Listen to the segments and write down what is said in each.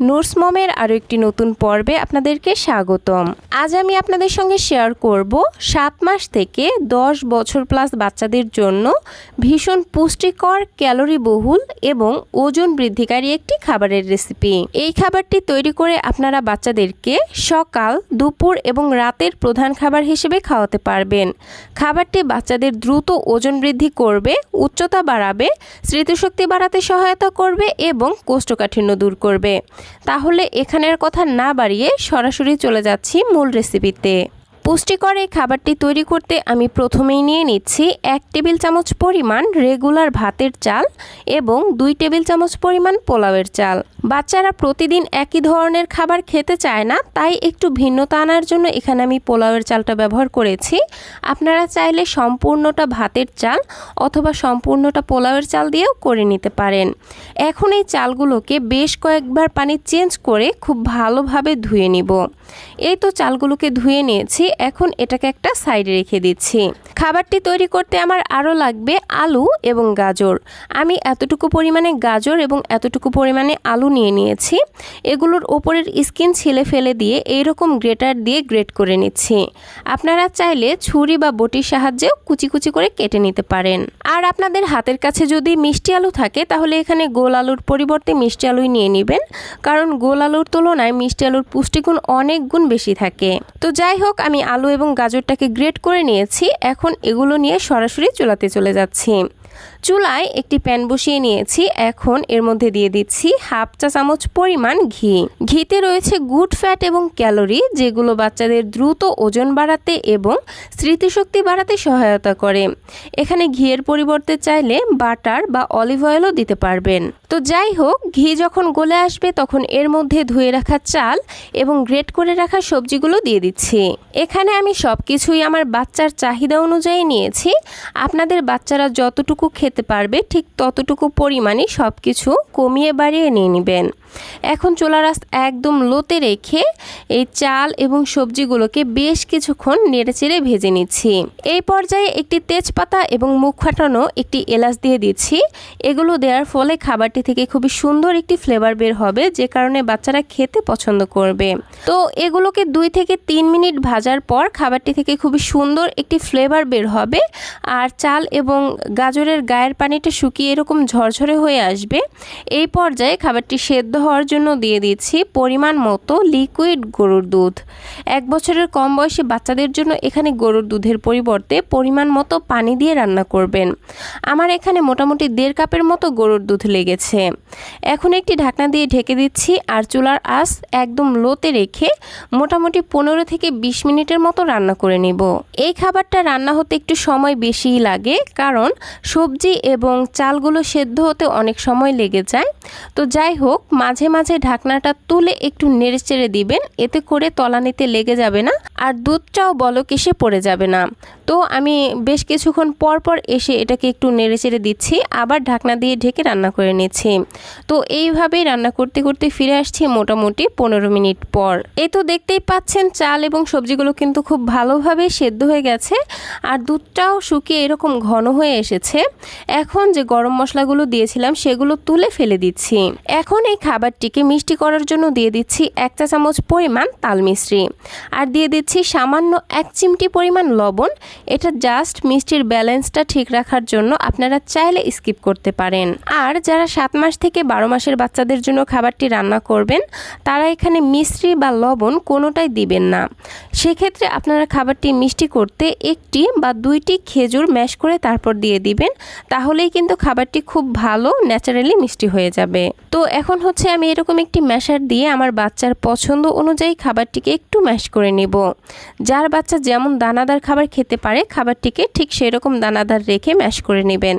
নুরস মমের আরও একটি নতুন পর্বে আপনাদেরকে স্বাগতম। আজ আমি আপনাদের সঙ্গে শেয়ার করব সাত মাস থেকে দশ বছর প্লাস বাচ্চাদের জন্য ভীষণ পুষ্টিকর ক্যালোরি বহুল এবং ওজন বৃদ্ধিকারী একটি খাবারের রেসিপি এই খাবারটি তৈরি করে আপনারা বাচ্চাদেরকে সকাল, দুপুর এবং রাতের প্রধান খাবার হিসেবে খাওয়াতে পারবেন। খাবারটি বাচ্চাদের দ্রুত ওজন বৃদ্ধি করবে, উচ্চতা বাড়াবে, স্মৃতিশক্তি বাড়াতে সহায়তা করবে এবং কোষ্ঠকাঠিন্য দূর করবে। তাহলে এখানের কথা না বাড়িয়ে সরাসরি চলে যাচ্ছি মূল রেসিপিতে পুষ্টিকর এই খাবারটি তৈরি করতে আমি প্রথমেই নিয়ে নিচ্ছি এক টেবিল চামচ পরিমাণ রেগুলার ভাতের চাল এবং দুই টেবিল চামচ পরিমাণ পোলাওয়ের চাল। বাচ্চারা প্রতিদিন একই ধরনের খাবার খেতে চায় না, তাই একটু ভিন্নতা আনার জন্য এখানে আমি পোলাওয়ের চালটা ব্যবহার করেছি। আপনারা চাইলে সম্পূর্ণটা ভাতের চাল অথবা সম্পূর্ণটা পোলাওয়ের চাল দিয়েও করে নিতে পারেন। এখন এই চালগুলোকে বেশ কয়েকবার পানি চেঞ্জ করে খুব ভালোভাবে ধুয়ে নিব। এই তো চালগুলোকে ধুয়ে নিয়েছি, এখন এটাকে একটা সাইডে রেখে দিচ্ছি। খাবারটি তৈরি করতে আমার আরও লাগবে আলু এবং গাজর। আমি এতটুকু পরিমাণে গাজর এবং এতটুকু পরিমাণে আলু নিয়ে নিয়েছি। এগুলোর ওপরের স্কিন ছিলে ফেলে দিয়ে এইরকম গ্রেটার দিয়ে গ্রেট করে নিচ্ছি। আপনারা চাইলে ছুরি বা বটির সাহায্যেও কুচি কুচি করে কেটে নিতে পারেন। আর আপনাদের হাতের কাছে যদি মিষ্টি আলু থাকে, তাহলে এখানে গোল আলুর পরিবর্তে মিষ্টি আলুই নিয়ে নেবেন। কারণ গোল আলুর তুলনায় মিষ্টি আলুর পুষ্টিগুণ অনেক গুণ বেশি থাকে। তো যাই হোক, আমি আলু এবং গাজরটাকে গ্রেট করে নিয়েছি। এখন এগুলো নিয়ে সরাসরি চুলাতে চলে যাচ্ছি। চুলায় একটি প্যান বসিয়ে নিয়েছি। এখন এর মধ্যে দিয়ে দিচ্ছি হাফ চা চামচ পরিমাণ ঘি। ঘিতে রয়েছে গুড ফ্যাট এবং ক্যালোরি, যেগুলো বাচ্চাদের দ্রুত ওজন বাড়াতে এবং স্মৃতিশক্তি বাড়াতে সহায়তা করে। এখানে ঘিয়ের পরিবর্তে চাইলে বাটার বা অলিভ অয়েলও দিতে পারবেন। তো যাই হোক, ঘি যখন গলে আসবে তখন এর মধ্যে ধুয়ে রাখা চাল এবং গ্রেট করে রাখা সবজিগুলো দিয়ে দিচ্ছি। এখানে আমি সব কিছুই আমার বাচ্চার চাহিদা অনুযায়ী নিয়েছি। আপনাদের বাচ্চারা যতটুকু খেতে পারবে, ঠিক ততটুকু পরিমাণে সব কিছু কমিয়ে বাড়িয়ে নিয়ে নেবেন। এখন চোলা আঁচ একদম লোতে রেখে এই চাল এবং সবজিগুলোকে বেশ কিছুক্ষণ নেড়েচেড়ে ভেজে নিচ্ছি। এই পর্যায়ে একটি তেজপাতা এবং মুখ ফাটানো একটি এলাচ দিয়ে দিচ্ছি। এগুলো দেওয়ার ফলে খাবারটি থেকে খুবই সুন্দর একটি ফ্লেভার বের হবে, যে কারণে বাচ্চারা খেতে পছন্দ করবে। তো এগুলোকে দুই থেকে তিন মিনিট ভাজার পর খাবারটি থেকে খুবই সুন্দর একটি ফ্লেভার বের হবে। আর চাল এবং গাজরের গায়ের পানিটা শুকিয়ে এরকম ঝরঝরে হয়ে আসবে। এই পর্যায়ে খাবারটি সেদ্ধ হওয়ার জন্য দিয়ে দিচ্ছি পরিমাণ মতো লিকুইড গরুর দুধ। এক বছরের কম বয়সী বাচ্চাদের জন্য এখানে গরুর দুধের পরিবর্তে পরিমাণ মতো পানি দিয়ে রান্না করবেন। আমার এখানে মোটামুটি দেড় কাপের মতো গরুর দুধ লেগেছে। এখন একটি ঢাকনা দিয়ে ঢেকে দিচ্ছি আর চুলার আঁচ একদম লোতে রেখে মোটামুটি পনেরো থেকে বিশ মিনিটের মতো রান্না করে নিব। এই খাবারটা রান্না হতে একটু সময় বেশিই লাগে, কারণ সবজি এবং চালগুলো সেদ্ধ হতে অনেক সময় লেগে যায়। তো যাই হোক, মাঝে মাঝে ঢাকনাটা তুলে একটু নেড়েচেড়ে দিবেন, এতে করে তলানিতে লেগে যাবে না আর দুধটাও বলক এসে পড়ে যাবে না। তো আমি বেশ কিছুক্ষণ পর পর এসে এটাকে একটু নেড়েচেড়ে দিচ্ছি, আবার ঢাকনা দিয়ে ঢেকে রান্না করে নিচ্ছি। তো এইভাবেই রান্না করতে করতে ফিরে আসছি মোটামুটি পনেরো মিনিট পর। এই তো দেখতেই পাচ্ছেন, চাল এবং সবজিগুলো কিন্তু খুব ভালোভাবে সেদ্ধ হয়ে গেছে, আর দুধটাও শুকিয়ে এরকম ঘন হয়ে এসেছে। এখন যে গরম মশলাগুলো দিয়েছিলাম সেগুলো তুলে ফেলে দিচ্ছি। এখন এই খাবারটিকে মিষ্টি করার জন্য দিয়ে দিচ্ছি এক চা চামচ পরিমাণ তাল মিশ্রি আর দিয়ে দিচ্ছি সামান্য এক চিমটি পরিমাণ লবণ। এটা জাস্ট মিষ্টির ব্যালেন্সটা ঠিক রাখার জন্য আপনারা চাইলে স্কিপ করতে পারেন। আর যারা সাত মাস থেকে বারো মাসের বাচ্চাদের জন্য খাবারটি রান্না করবেন, তারা এখানে মিশ্রি বা লবণ কোনোটাই দিবেন না। সেক্ষেত্রে আপনারা খাবারটি মিষ্টি করতে একটি বা দুইটি খেজুর ম্যাশ করে তারপর দিয়ে দিবেন। তাহলেই কিন্তু খাবারটি খুব ভালো ন্যাচারালি মিষ্টি হয়ে যাবে। তো এখন হচ্ছে আমি এরকম একটি ম্যাশার দিয়ে আমার বাচ্চার পছন্দ অনুযায়ী খাবারটিকে একটু ম্যাশ করে নেব। যার বাচ্চা যেমন দানাদার খাবার খেতে পারে, খাবারটিকে ঠিক সেরকম দানাদার রেখে ম্যাশ করে নেবেন।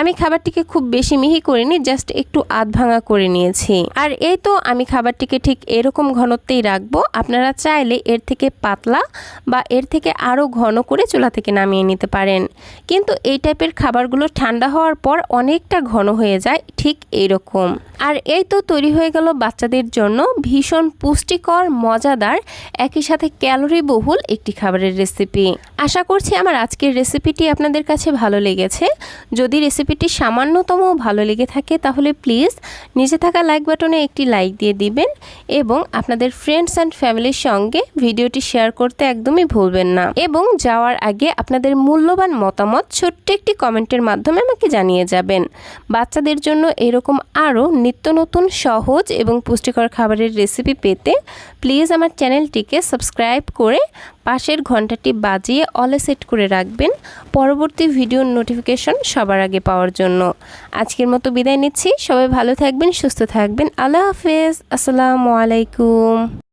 আমি খাবারটিকে খুব বেশি মিহি করিনি, জাস্ট একটু আধ ভাঙা করে নিয়েছি। আর এই তো আমি খাবারটিকে ঠিক এরকম ঘনত্বেই রাখব। আপনারা চাইলে এর থেকে পাতলা বা এর থেকে আরও ঘন করে চুলা থেকে নামিয়ে নিতে পারেন। কিন্তু এই টাইপের খাবারগুলো ঠান্ডা হওয়ার পর অনেকটা ঘন হয়ে যায়, ঠিক এইরকম। আর এই তো তৈরি হয়ে গেল বাচ্চাদের জন্য ভীষণ পুষ্টিকর, মজাদার, একই সাথে ক্যালোরি বহুল একটি খাবারের রেসিপি আশা করছি আমার আজকের রেসিপিটি আপনাদের কাছে ভালো লেগেছে। যদি রেসিপিটি সামান্যতম ভালো লেগে থাকে তাহলে প্লিজ নিচে থাকা লাইক বাটনে একটি লাইক দিয়ে দিবেন এবং আপনাদের ফ্রেন্ডস অ্যান্ড ফ্যামিলির সঙ্গে ভিডিওটি শেয়ার করতে একদমই ভুলবেন না। এবং যাওয়ার আগে আপনাদের মূল্যবান মতামত ছোট্ট একটি কমেন্টের মাধ্যমে আমাকে জানিয়ে যাবেন। বাচ্চাদের জন্য এরকম আরও নিত্য নতুন, সহজ এবং পুষ্টিকর খাবারের রেসিপি পেতে প্লিজ আমার চ্যানেলটিকে সাবস্ক্রাইব করে পাশের ঘন্টাটি বাজিয়ে অলে সেট করে রাখবেন। পরবর্তী ভিডিওর নোটিফিকেশন সবার আগে পাওয়ার জন্য। আজকের মতো বিদায় নিচ্ছি। সবাই ভালো থাকবেন, সুস্থ থাকবেন। আল্লাহ হাফেজ। আসসালামু আলাইকুম।